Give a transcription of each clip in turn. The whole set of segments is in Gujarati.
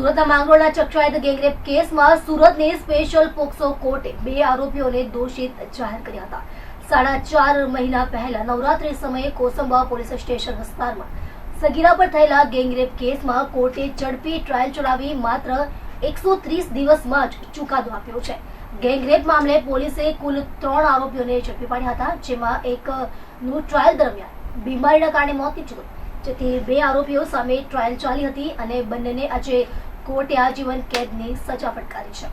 સુરતના માંગરોળના ચક્ષાયત ગેંગરેપ કેસમાં સુરતની સ્પેશિયલ પોક્સો કોર્ટે બે આરોપીઓને દોષિત જાહેર કર્યા હતા. સાડા ચાર મહિના પહેલા નવરાત્રી સમયે કોસંબા પોલીસ સ્ટેશન વિસ્તારમાં સગીરા પર થયેલા ગેંગરેપ કેસમાં કોર્ટે ઝડપી ટ્રાયલ ચલાવી માત્ર એકસો ત્રીસ દિવસમાં જ ચુકાદો આપ્યો છે. ગેંગરેપ મામલે પોલીસે કુલ ત્રણ આરોપીઓને ઝડપી પાડ્યા હતા, જેમાં એક નું ટ્રાયલ દરમિયાન બીમારીના કારણે મોત નીપજ્યું જેથી બે આરોપીઓ સામે ટ્રાયલ ચાલી હતી અને બંનેને આજે કોર્ટે આજીવન કેદની સજા ફટકારી છે.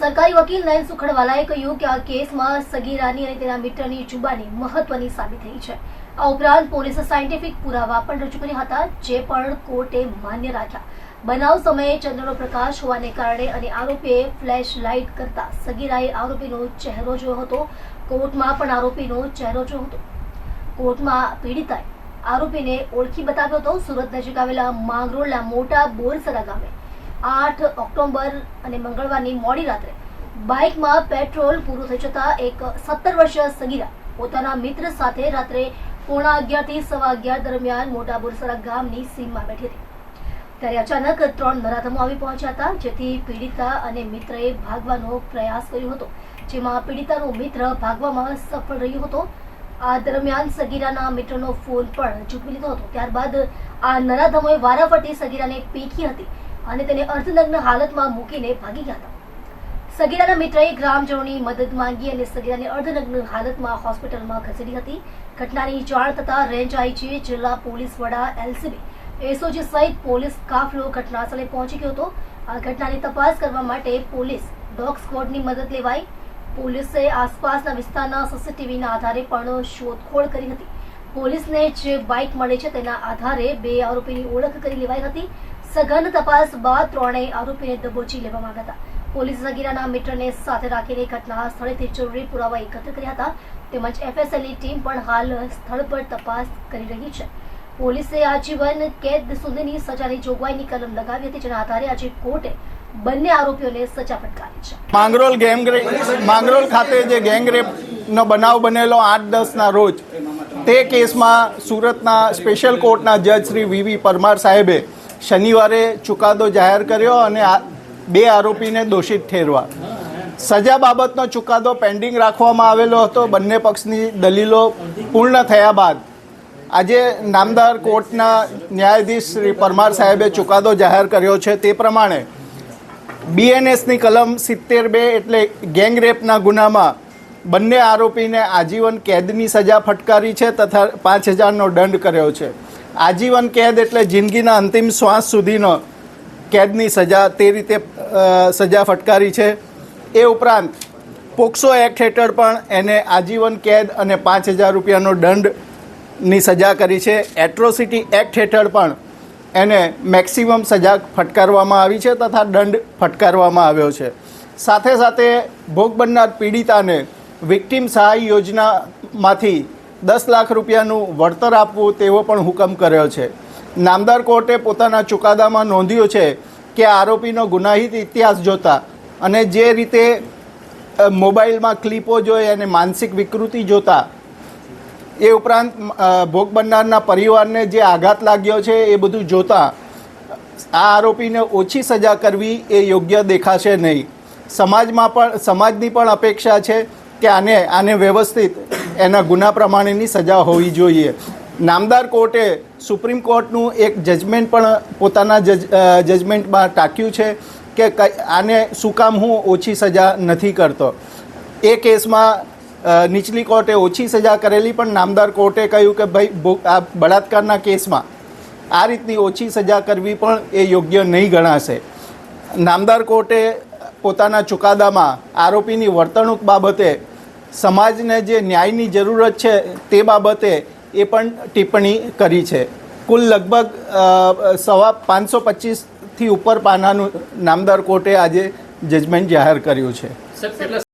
સરકારી વકીલ નયન સુખડવાલાએ કહ્યું કે આ કેસમાં સગીરાની અને તેના મિત્રની જુબાની મહત્વની સાબિત થઈ છે. આ ઉપરાંત પોલીસે સાયન્ટિફિક પુરાવા પણ રજૂ કર્યા હતા, જે પણ કોર્ટે માન્ય રાખ્યા. બનાવ સમયે ચંદ્રનો પ્રકાશ હોવાને કારણે અને આરોપીએ ફ્લેશ લાઇટ કરતા સગીરાએ આરોપીનો ચહેરો જોયો હતો. કોર્ટમાં પણ આરોપીનો ચહેરો જોયો હતો. કોર્ટમાં પીડિતાએ આરોપીને ઓળખી બતાવ્યો હતો. સુરત નજીક આવેલા માંગરોળના મોટા બોરસરા ગામે આઠ ઓક્ટોબર અને મંગળવારની મોડી રાત્રે બાઇકમાં પેટ્રોલ પૂરું થઈ જતા એક સત્તર વર્ષીય સગીરા પોતાના મિત્ર સાથે રાત્રે પોણા અગિયારથી સવા અગિયાર દરમિયાન મોટા બોરસરા ગામની સીમમાં બેઠી હતી. ત્યારે અચાનક ત્રણ નરાધમો આવી પહોંચ્યા હતા, જેથી પીડિતા અને મિત્રએ ભાગવાનો પ્રયાસ કર્યો હતો, જેમાં પીડિતાનો મિત્ર ભાગવામાં સફળ રહ્યો હતો. આ દરમિયાન સગીરાના મિત્રનો ફોન પણ ચૂકવી લીધો હતો. ત્યારબાદ આ નરાધમોએ વારાફરતી સગીરાને પીકી હતી અને તેને અર્ધનગ્ન હાલતમાં મૂકીને ભાગી ગયા હતા. સગીરાના મિત્રએ ગ્રામજનોની મદદ માંગી અને સગીરાને અર્ધનગ્ન હાલતમાં હોસ્પિટલમાં ખસેડી હતી. ઘટનાની જાણ થતા રેન્જ આઈજી, જિલ્લા પોલીસ વડા, એલસીબી, એસઓજી સહિત પોલીસ કાફલો ઘટનાસ્થળે પહોંચી ગયો હતો. આ ઘટનાની તપાસ કરવા માટે પોલીસ ડોગ સ્કવોડની મદદ લેવાઈ પોલીસે આસપાસના વિસ્તારના સીસીટીવીના આધારે પણ શોધખોળ કરી હતી. પોલીસને જે બાઇક મળી છે તેના આધારે બે આરોપીની ઓળખ કરી લેવાઈ હતી. સઘન તપાસ બાદ ત્રણેય આરોપીને દબોચી લેવામાં આવ્યા હતા. પોલીસ સગીરાના મિત્રને સાથે રાખીને ઘટના સ્થળેથી જરૂરી પુરાવા એકત્ર કર્યા હતા. તેમજ એફએસએલની ટીમ પણ હાલ સ્થળ પર તપાસ કરી રહી છે. પોલીસે આજીવન કેદ સુધીની સજાની જોગવાઈની કલમ લગાવી હતી, જેના આધારે આજે કોર્ટે બંને આરોપીઓને સજા ફટકારી છે. માંગરોલ ગેંગ માંગરોલ ખાતે જે ગેંગ રેપનો બનાવ બનેલો આઠ દસના રોજ, તે કેસમાં સુરતના સ્પેશિયલ કોર્ટના જજ શ્રી વીવી પરમાર સાહેબે શનિવારે ચુકાદો જાહેર કર્યો અને બે આરોપીને દોષિત ઠેરવા. સજા બાબતનો ચુકાદો પેન્ડિંગ રાખવામાં આવેલો હતો. બંને પક્ષની દલીલો પૂર્ણ થયા બાદ આજે નામદાર કોર્ટના ન્યાયાધીશ શ્રી પરમાર સાહેબે ચુકાદો જાહેર કર્યો છે. તે પ્રમાણે બીએનએસની કલમ સિત્તેર બે એટલે ગેંગ રેપના ગુનામાં બંને આરોપીને આજીવન કેદની સજા ફટકારી છે તથા પાંચ હજારનો દંડ કર્યો છે. આજીવન કેદ એટલે જિંદગીના અંતિમ શ્વાસ સુધીનો કેદની સજા તે રીતે સજા ફટકારી છે. એ ઉપરાંત પોક્સો એક્ટ હેઠળ પણ એને આજીવન કેદ અને પાંચ હજાર રૂપિયાનો દંડની સજા કરી છે. એટ્રોસિટી એક્ટ હેઠળ પણ એને મેક્સિમમ સજા ફટકારવામાં આવી છે તથા દંડ ફટકારવામાં આવ્યો છે. સાથે સાથે ભોગ બનનાર પીડિતાને વિક્ટીમ સહાય યોજનામાંથી દસ લાખ રૂપિયાનું વળતર આપવું તેવો પણ હુકમ કર્યો છે. નામદાર કોર્ટે પોતાના ચુકાદામાં નોંધ્યું છે કે આરોપીનો ગુનાહિત ઇતિહાસ જોતા અને જે રીતે મોબાઈલમાં ક્લિપો જોઈ અને માનસિક વિકૃતિ જોતા એ ઉપરાંત ભોગ બનનારના પરિવારને જે આઘાત લાગ્યો છે એ બધું જોતા, આ આરોપીને ઓછી સજા કરવી એ યોગ્ય દેખાશે નહીં. સમાજમાં પણ, સમાજની પણ અપેક્ષા છે કે આને આને વ્યવસ્થિત એના ગુના પ્રમાણેની સજા હોવી જોઈએ. નામદાર કોર્ટે સુપ્રીમ કોર્ટનું એક જજમેન્ટ પણ પોતાના જજ જજમેન્ટમાં ટાંક્યું છે કે આને શું કામ હું ઓછી સજા નથી કરતો. એ કેસમાં નીચલી કોર્ટે ઓછી સજા કરેલી, પણ નામદાર કોર્ટે કહ્યું કે ભાઈ આ બળાત્કારના કેસમાં આ રીતની ઓછી સજા કરવી પણ એ યોગ્ય નહીં ગણાશે. નામદાર કોર્ટે પોતાના ચુકાદામાં આરોપીની વર્તણૂક બાબતે સમાજને જે ન્યાયની જરૂરત છે તે બાબતે એ પણ ટિપ્પણી કરી છે. કુલ લગભગ સવા પાંચસો પચીસથી ઉપર પાનાનું નામદાર કોર્ટે આજે જજમેન્ટ જાહેર કર્યું છે.